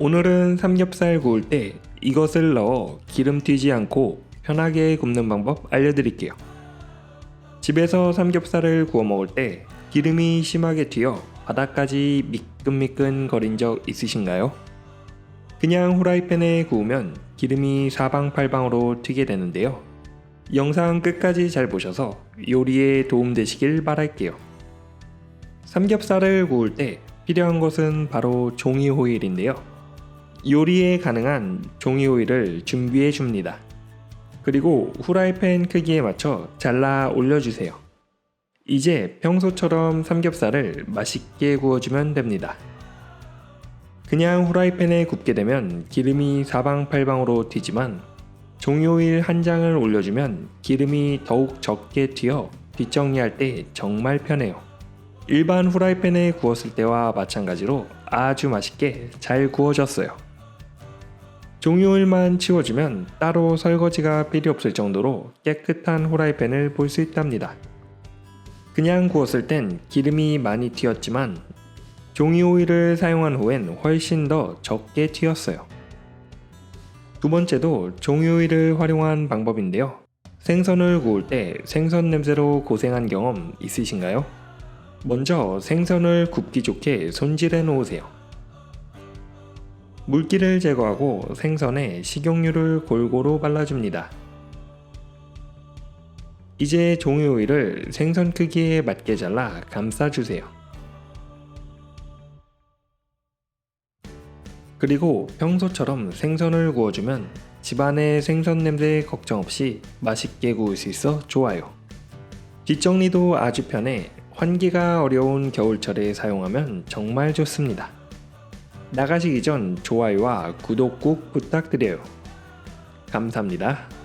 오늘은 삼겹살 구울 때 이것을 넣어 기름 튀지 않고 편하게 굽는 방법 알려드릴게요. 집에서 삼겹살을 구워 먹을 때 기름이 심하게 튀어 바닥까지 미끈미끈 거린 적 있으신가요? 그냥 후라이팬에 구우면 기름이 사방팔방으로 튀게 되는데요. 영상 끝까지 잘 보셔서 요리에 도움되시길 바랄게요. 삼겹살을 구울 때 필요한 것은 바로 종이 호일인데요. 요리에 가능한 종이 호일을 준비해 줍니다. 그리고 후라이팬 크기에 맞춰 잘라 올려주세요. 이제 평소처럼 삼겹살을 맛있게 구워주면 됩니다. 그냥 후라이팬에 굽게 되면 기름이 사방팔방으로 튀지만 종이 호일 한 장을 올려주면 기름이 더욱 적게 튀어 뒷정리할 때 정말 편해요. 일반 후라이팬에 구웠을 때와 마찬가지로 아주 맛있게 잘 구워졌어요. 종이오일만 치워주면 따로 설거지가 필요 없을 정도로 깨끗한 후라이팬을 볼 수 있답니다. 그냥 구웠을 땐 기름이 많이 튀었지만 종이 오일을 사용한 후엔 훨씬 더 적게 튀었어요. 두 번째도 종이 오일을 활용한 방법인데요. 생선을 구울 때 생선 냄새로 고생한 경험 있으신가요? 먼저 생선을 굽기 좋게 손질해 놓으세요. 물기를 제거하고 생선에 식용유를 골고루 발라줍니다. 이제 종이 오일을 생선 크기에 맞게 잘라 감싸주세요. 그리고 평소처럼 생선을 구워주면 집안의 생선 냄새 걱정 없이 맛있게 구울 수 있어 좋아요. 뒷정리도 아주 편해 환기가 어려운 겨울철에 사용하면 정말 좋습니다. 나가시기 전 좋아요와 구독 꼭 부탁드려요. 감사합니다.